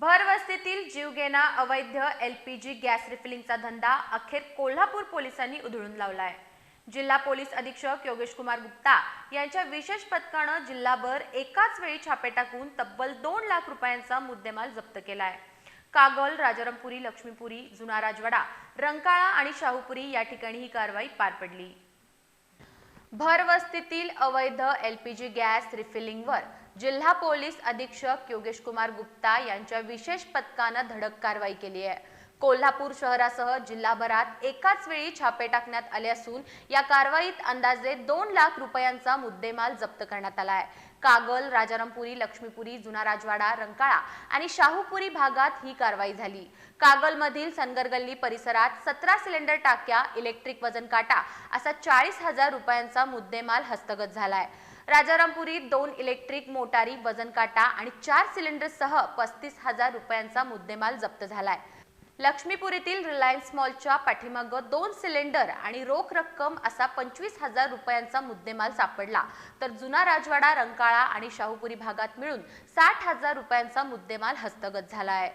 भरवस्तीतील जीवघेणा अवैध LPG gas रिफिलिंगचा धंदा अखेर कोल्हापूर पोलिसांनी उधळून लावलाय. जिल्हा पोलीस अधीक्षक योगेश कुमार गुप्ता यांच्या विशेष पथकानं जिल्हाभर एकाच वेळी छापे टाकून तब्बल दोन लाख रुपयांचा मुद्देमाल जप्त केलाय. कागल राजारामपुरी लक्ष्मीपुरी जुना राजवाडा रंकाळा आणि शाहूपुरी या ठिकाणी ही कारवाई पार पडली. भरवस्तीतील अवैध एलपीजी गॅस रिफिलिंगवर जिल्हा पोलीस अधीक्षक योगेश कुमार गुप्ता यांच्या विशेष पथकानं धडक कारवाई केली आहे. कोल्हापूर शहरासह जिल्हाभरात एकाच वेळी छापे टाकण्यात आले असून या कारवाईत अंदाजे दोन लाख रुपयांचा मुद्देमाल जप्त करण्यात आला आहे. कागल राजारामपुरी लक्ष्मीपुरी जुना राजवाडा रंकाळा आणि शाहूपुरी भागात ही कारवाई झाली. कागलमधील सनगरगल्ली परिसरात सतरा सिलेंडर टाक्या इलेक्ट्रिक वजन काटा असा चाळीस हजार रुपयांचा मुद्देमाल हस्तगत झालाय. राजारामपुरीत दोन इलेक्ट्रिक मोटारी वजन काटा आणि चार सिलेंडरसह पस्तीस हजार रुपयांचा मुद्देमाल जप्त झालाय. लक्ष्मीपुरीतील रिलायन्स मॉलच्या पाठीमागं दोन सिलेंडर आणि रोख रक्कम असा पंचवीस हजार रुपयांचा मुद्देमाल सापडला. तर जुना राजवाडा रंकाळा आणि शाहूपुरी भागात मिळून साठ हजार रुपयांचा मुद्देमाल हस्तगत झाला आहे